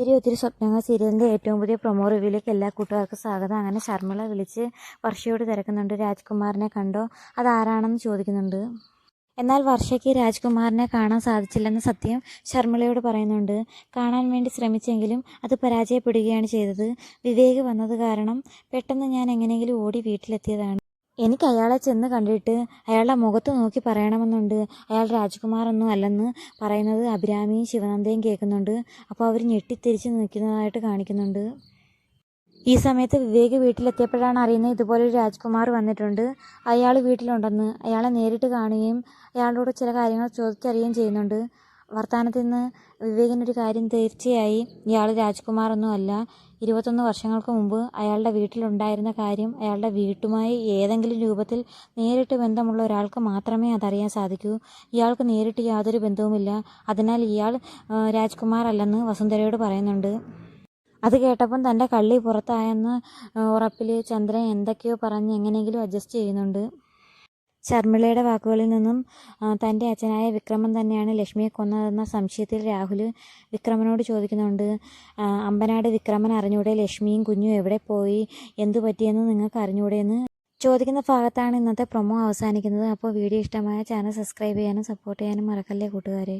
ഒത്തിരി ഒത്തിരി സ്വപ്നങ്ങൾ സീരിയലിന്റെ ഏറ്റവും പുതിയ പ്രൊമോ റിവ്യൂയിലേക്ക് എല്ലാ കൂട്ടുകാർക്കും സ്വാഗതം. അങ്ങനെ ശർമ്മള വിളിച്ച് വർഷയോട് തിരക്കുന്നുണ്ട്. രാജ്കുമാറിനെ കണ്ടോ? അതാരാണെന്ന് ചോദിക്കുന്നുണ്ട്. എന്നാൽ വർഷയ്ക്ക് രാജ്കുമാറിനെ കാണാൻ സാധിച്ചില്ലെന്ന സത്യം ശർമ്മളയോട് പറയുന്നുണ്ട്. കാണാൻ വേണ്ടി ശ്രമിച്ചെങ്കിലും അത് പരാജയപ്പെടുകയാണ് ചെയ്തത്. വിവേക് വന്നത് കാരണം പെട്ടെന്ന് ഞാൻ എങ്ങനെയെങ്കിലും ഓടി വീട്ടിലെത്തിയതാണ്. എനിക്ക് അയാളെ ചെന്ന് കണ്ടിട്ട് അയാളുടെ മുഖത്ത് നോക്കി പറയണമെന്നുണ്ട്. അയാൾ രാജ്കുമാറൊന്നും അല്ലെന്ന് പറയുന്നത് അഭിരാമിയും ശിവനന്ദയും കേൾക്കുന്നുണ്ട്. അപ്പോൾ അവർ ഞെട്ടിത്തിരിച്ച് നിൽക്കുന്നതായിട്ട് കാണിക്കുന്നുണ്ട്. ഈ സമയത്ത് വിവേക് വീട്ടിലെത്തിയപ്പോഴാണ് അറിയുന്നത് ഇതുപോലെ ഒരു രാജ്കുമാർ വന്നിട്ടുണ്ട്. അയാൾ വീട്ടിലുണ്ടെന്ന്. അയാളെ നേരിട്ട് കാണുകയും അയാളോട് ചില കാര്യങ്ങൾ ചോദിച്ചറിയുകയും ചെയ്യുന്നുണ്ട്. വർത്തമാനത്തിൽ നിന്ന് വിവേകിനൊരു കാര്യം തീർച്ചയായി. ഇയാൾ രാജ്കുമാറൊന്നും അല്ല ഇരുപത്തൊന്ന് വർഷങ്ങൾക്ക് മുമ്പ് അയാളുടെ വീട്ടിലുണ്ടായിരുന്ന കാര്യം അയാളുടെ വീട്ടുമായി ഏതെങ്കിലും രൂപത്തിൽ നേരിട്ട് ബന്ധമുള്ള ഒരാൾക്ക് മാത്രമേ അതറിയാൻ സാധിക്കൂ. ഇയാൾക്ക് നേരിട്ട് യാതൊരു ബന്ധവുമില്ല. അതിനാൽ ഇയാൾ രാജ്കുമാർ അല്ലെന്ന് വസുന്ധരയോട് പറയുന്നുണ്ട്. അത് കേട്ടപ്പം തന്റെ കള്ളി പുറത്തായെന്ന് ഉറപ്പിൽ ചന്ദ്രൻ എന്തൊക്കെയോ പറഞ്ഞ് എങ്ങനെയെങ്കിലും അഡ്ജസ്റ്റ് ചെയ്യുന്നുണ്ട്. ശർമിളയുടെ വാക്കുകളിൽ നിന്നും തന്റെ അച്ഛനായ വിക്രമൻ തന്നെയാണ് ലക്ഷ്മിയെ കൊന്നതെന്ന സംശയത്തിൽ രാഹുൽ വിക്രമനോട് ചോദിക്കുന്നുണ്ട്. അമ്പനാട് വിക്രമൻ അറിഞ്ഞൂടെ ലക്ഷ്മിയും കുഞ്ഞും എവിടെ പോയി? എന്തു പറ്റിയെന്ന് നിങ്ങൾക്ക് അറിഞ്ഞൂടെ എന്ന് ചോദിക്കുന്ന ഭാഗത്താണ് ഇന്നത്തെ പ്രൊമോ അവസാനിക്കുന്നത്. അപ്പോൾ വീഡിയോ ഇഷ്ടമായ ചാനൽ സബ്സ്ക്രൈബ് ചെയ്യാനും സപ്പോർട്ട് ചെയ്യാനും മറക്കല്ലേ കൂട്ടുകാരെ.